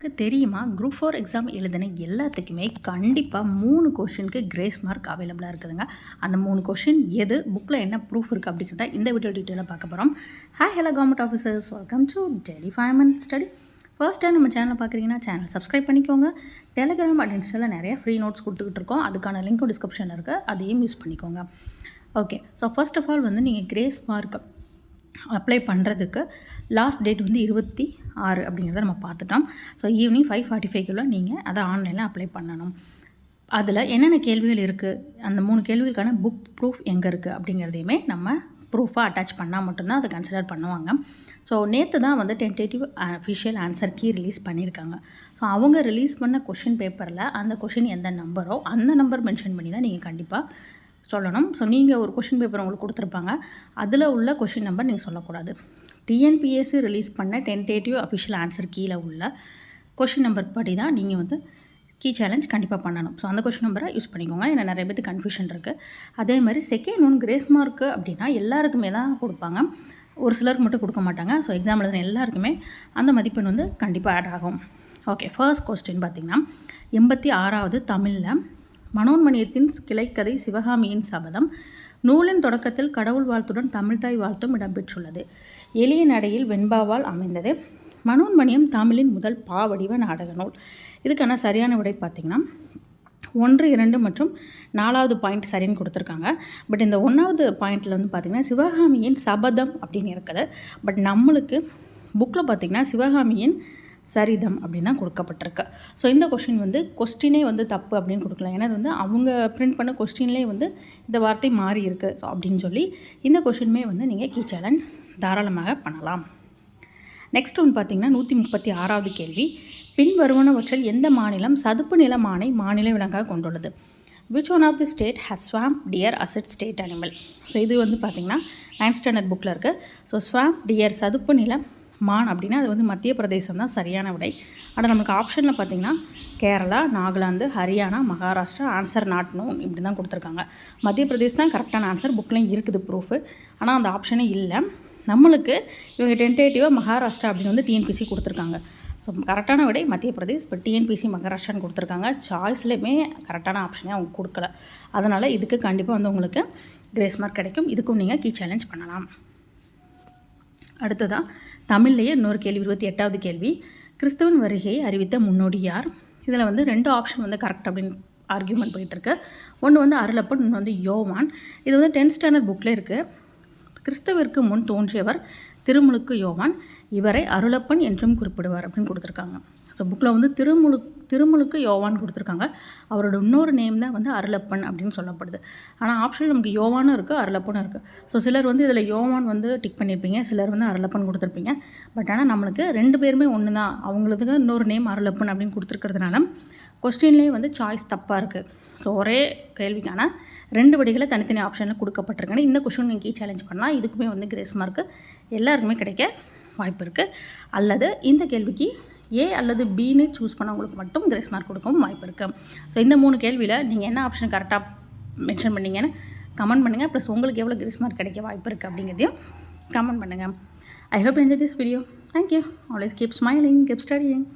உங்களுக்கு தெரியுமா? Group four exam எழுதின எல்லாத்துக்குமே கண்டிப்பாக மூணு கொஷினுக்கு கிரேஸ் மார்க் அவைலபிளாக இருக்குதுங்க. அந்த மூணு கொஷின் எது? புக்கில் என்ன ப்ரூஃப் இருக்குது அப்படிங்கிறத இந்த வீடியோ டீட்டெயிலாக பார்க்க போகிறோம் hi hello government officers welcome to tele five study first time நம்ம சேனலை பார்க்குறீங்கன்னா சேனல் சப்ஸ்கிரைப் பண்ணிக்கோங்க. டெலிகிராம் அண்ட் இன்ஸ்டாவில் நிறைய ஃப்ரீ நோட்ஸ் கொடுத்துக்கிட்டு இருக்கோம். அதுக்கான லிங்க்கும் டிஸ்கிரிப்ஷனில் இருக்குது அதையும் யூஸ் பண்ணிக்கோங்க. Okay so first of all வந்து நீங்கள் கிரேஸ் மார்க் அப்ளை பண்ணுறதுக்கு லாஸ்ட் டேட் வந்து இருபத்தி ஆறு அப்படிங்கிறத நம்ம பார்த்துட்டோம். ஸோ ஈவினிங் ஃபைவ் ஃபார்ட்டி ஃபைவ்க்குள்ளே நீங்கள் அதை ஆன்லைனில் அப்ளை பண்ணணும். அதில் என்னென்ன கேள்விகள் இருக்குது அந்த மூணு கேள்விகளுக்கான புக் ப்ரூஃப் எங்கே இருக்குது அப்படிங்கிறதையுமே நம்ம ப்ரூஃபாக அட்டாச் பண்ணால் மட்டும்தான் அதை கன்சிடர் பண்ணுவாங்க. ஸோ நேற்று தான் வந்து tentative official answer key release பண்ணியிருக்காங்க. ஸோ அவங்க ரிலீஸ் பண்ண கொஷின் பேப்பரில் அந்த கொஷின் எந்த நம்பரோ அந்த நம்பர் மென்ஷன் பண்ணி தான் நீங்கள் கண்டிப்பாக சொல்லணும். ஸோ நீங்கள் ஒரு கொஷின் பேப்பர் உங்களுக்கு கொடுத்துருப்பாங்க. அதில் உள்ள கொஷின் நம்பர் நீங்கள் சொல்லக்கூடாது. டிஎன்பிஎஸ்சி ரிலீஸ் பண்ண டென்டேட்டிவ் அஃபிஷியல் ஆன்சர் கீழே உள்ள கொஷின் நம்பர் படி தான் நீங்கள் வந்து கீ சேலஞ்ச் கண்டிப்பாக பண்ணணும். ஸோ அந்த கொஷின் நம்பரை யூஸ் பண்ணிக்கோங்க. ஏன்னா நிறைய பேருக்கு கன்ஃபியூஷன் இருக்குது அதே மாதிரி செகண்ட் ஒன் கிரேஸ் மார்க்கு அப்படின்னா எல்லாருக்குமே தான் கொடுப்பாங்க. ஒரு சிலருக்கு மட்டும் கொடுக்க மாட்டாங்க. ஸோ எக்ஸாம் எழுதின எல்லாருக்குமே அந்த மதிப்பெண் வந்து கண்டிப்பாக ஆட் ஆகும். ஓகே ஃபர்ஸ்ட் கொஸ்டின் பார்த்திங்கன்னா எண்பத்தி ஆறாவது தமிழில் மனோன்மணியத்தின் கிளைக்கதை சிவகாமியின் சபதம் நூலின் தொடக்கத்தில் கடவுள் வாழ்த்துடன் தமிழ்தாய் வாழ்த்தும் இடம்பெற்றுள்ளது. எளிய நடையில் வெண்பாவால் அமைந்தது. மனோன்மணியம் தமிழின் முதல் பாவடிவ நாடக நூல். இதுக்கான சரியான விடை பார்த்திங்கன்னா ஒன்று இரண்டு மற்றும் நாலாவது பாயிண்ட் சரின்னு கொடுத்துருக்காங்க. பட் இந்த ஒன்றாவது பாயிண்டில் வந்து பார்த்திங்கன்னா சிவகாமியின் சபதம் அப்படின்னு இருக்குது. பட் நம்மளுக்கு புக்கில் பார்த்திங்கன்னா சிவகாமியின் சரிதம் அப்படின்னு தான் கொடுக்கப்பட்டிருக்கு. ஸோ இந்த கொஷின் வந்து கொஸ்டினே வந்து தப்பு அப்படின்னு கொடுக்கலாம். ஏன்னா வந்து அவங்க பிரிண்ட் பண்ண கொஸ்டின்லேயே வந்து இந்த வார்த்தை மாறி இருக்குது ஸோ அப்படின்னு சொல்லி இந்த கொஷினுமே வந்து நீங்கள் கீ சேலஞ்ச் தாராளமாக பண்ணலாம். நெக்ஸ்ட் ஒன்று பார்த்தீங்கன்னா நூற்றி முப்பத்தி ஆறாவது கேள்வி. பின்வருவனவற்றில் எந்த மாநிலம் சதுப்பு நில மானை மாநில விலங்காக கொண்டுள்ளது? Which one of the state has swamp deer as its state animal so இது வந்து பார்த்திங்கன்னா நைன்த் ஸ்டாண்டர்ட் புக்கில் இருக்குது ஸோ ஸ்வாம்ப் டியர் சதுப்பு நிலம் மான் அப்படின்னா அது வந்து மத்திய பிரதேசம் தான் சரியான விடை. ஆனால் நமக்கு ஆப்ஷனில் பார்த்திங்கன்னா கேரளா நாகாலாந்து ஹரியானா மகாராஷ்டிரா ஆன்சர் நாட் இப்படி தான் கொடுத்துருக்காங்க. மத்திய பிரதேஷ் தான் கரெக்டான ஆன்சர் புக்லேயும் இருக்குது ப்ரூஃபு ஆனால் அந்த ஆப்ஷனே இல்லை. நம்மளுக்கு இவங்க டென்டேட்டிவாக மகாராஷ்டிரா அப்படின்னு வந்து டிஎன்பிசி கொடுத்துருக்காங்க. ஸோ கரெக்டான விடை மத்திய பிரதேஷ் இப்போ டிஎன்பிசி மகாராஷ்டிரான்னு கொடுத்துருக்காங்க. சாய்ஸ்லேயுமே கரெக்டான ஆப்ஷனே அவங்க கொடுக்கல. அதனால் இதுக்கு கண்டிப்பாக வந்து உங்களுக்கு கிரேஸ் மார்க் கிடைக்கும். இதுக்கும் நீங்கள் கீ சேலஞ்ச் பண்ணலாம். அடுத்ததாக தமிழ்லேயே இன்னொரு கேள்வி இருபத்தி எட்டாவது கேள்வி. கிறிஸ்தவன் வருகையை அறிவித்த முன்னோடி யார்? இதில் வந்து ரெண்டு ஆப்ஷன் வந்து கரெக்ட் அப்படின்னு ஆர்கியூமெண்ட் போயிட்டுருக்கு. ஒன்று வந்து அருளப்பன் இன்னொன்று வந்து யோவான். இது வந்து டென்த் ஸ்டாண்டர்ட் புக்கில் இருக்குது கிறிஸ்தவிற்கு முன் தோன்றியவர் திருமுழுக்கு யோவான். இவரை அருளப்பன் என்றும் குறிப்பிடுவார் அப்படின்னு கொடுத்துருக்காங்க. ஸோ புக்கில் வந்து திருமுழு திருமுழுக்கு யோவான் கொடுத்துருக்காங்க. அவரோட இன்னொரு நேம் தான் வந்து அருளப்பன் அப்படின்னு சொல்லப்படுது. ஆனால் ஆப்ஷன் நமக்கு யோவானும் இருக்குது அருளப்பனும் இருக்குது ஸோ சிலர் வந்து இதில் யோவான் வந்து டிக் பண்ணியிருப்பீங்க சிலர் வந்து அருளப்பன் கொடுத்துருப்பீங்க. பட் ஆனால் நம்மளுக்கு ரெண்டு பேருமே ஒன்று தான் அவங்களுக்கு இன்னொரு நேம் அருளப்பன் அப்படின்னு கொடுத்துருக்கிறதுனால கொஸ்டின்லேயே வந்து சாய்ஸ் தப்பாக இருக்குது ஸோ ஒரே கேள்விக்கான ரெண்டு வடிகளை தனித்தனி ஆப்ஷனில் கொடுக்கப்பட்டிருக்காங்க இந்த கொஷின் நீங்கள் சேலஞ்ச் பண்ணலாம். இதுக்குமே வந்து கிரேஸ் மார்க்கு எல்லாருக்குமே கிடைக்க வாய்ப்பு இருக்குது அல்லது இந்த கேள்விக்கு ஏ அல்லது பின்னு சூஸ் பண்ணவங்களுக்கு மட்டும் கிரேஸ் மார்க் கொடுக்கவும் வாய்ப்பு இருக்குது ஸோ இந்த மூணு கேள்வியில் நீங்கள் என்ன ஆப்ஷன் கரெக்டாக மென்ஷன் பண்ணீங்கன்னு கமெண்ட் பண்ணுங்கள் ப்ளஸ் உங்களுக்கு எவ்வளோ கிரேஸ் மார்க் கிடைக்க வாய்ப்பு இருக்குது அப்படிங்கிறதையும் கமெண்ட் பண்ணுங்கள் I hope enjoy this video thank you always keep smiling keep studying